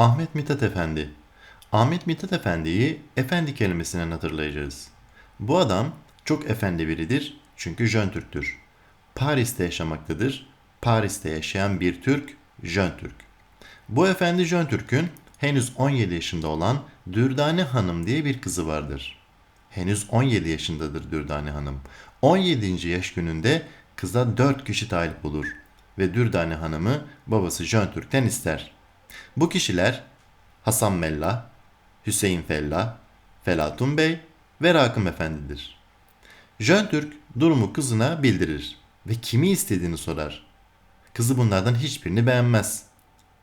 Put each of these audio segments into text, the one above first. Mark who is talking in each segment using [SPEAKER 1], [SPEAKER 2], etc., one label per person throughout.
[SPEAKER 1] Ahmet Mithat Efendi. Ahmet Mithat Efendi'yi efendi kelimesinden hatırlayacağız. Bu adam çok efendi biridir çünkü Jön Türktür. Paris'te yaşamaktadır. Paris'te yaşayan bir Türk, Jön Türk. Bu efendi Jön Türk'ün henüz 17 yaşında olan Dürdane Hanım diye bir kızı vardır. Henüz 17 yaşındadır Dürdane Hanım. 17. yaş gününde kıza 4 kişi talip olur ve Dürdane Hanım'ı babası Jön Türk'ten ister. Bu kişiler Hasan Mellah, Hüseyin Fellah, Felatun Bey ve Rakım Efendi'dir. Jön Türk durumu kızına bildirir ve kimi istediğini sorar. Kızı bunlardan hiçbirini beğenmez.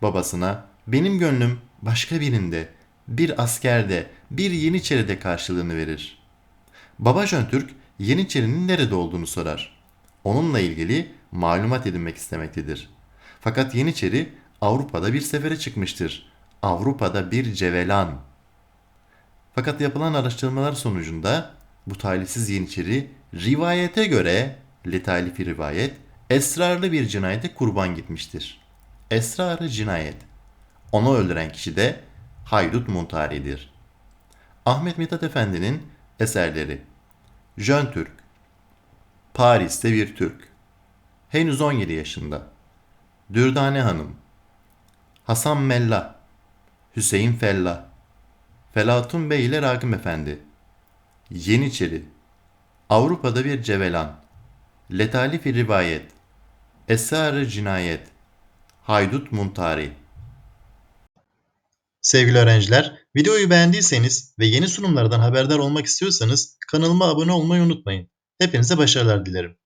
[SPEAKER 1] Babasına benim gönlüm başka birinde, bir askerde, bir Yeniçeride karşılığını verir. Baba Jön Türk Yeniçerinin nerede olduğunu sorar. Onunla ilgili malumat edinmek istemektedir. Fakat Yeniçeri Avrupa'da bir sefere çıkmıştır. Avrupa'da bir cevelan. Fakat yapılan araştırmalar sonucunda bu talihsiz Yeniçeri rivayete göre, letalifi rivayet, esrarlı bir cinayete kurban gitmiştir. Esrarı cinayet. Onu öldüren kişi de Haydut Muntari'dir. Ahmet Mithat Efendi'nin eserleri Jön Türk Paris'te bir Türk Henüz 17 yaşında Dürdane Hanım Hasan Mellah Hüseyin Fellah Felatun Bey ile Ragım Efendi Yeniçeri Avrupa'da bir cevelan Letalif-i rivayet Esrar-ı cinayet Haydut Muntari
[SPEAKER 2] Sevgili öğrenciler, videoyu beğendiyseniz ve yeni sunumlardan haberdar olmak istiyorsanız kanalıma abone olmayı unutmayın. Hepinize başarılar dilerim.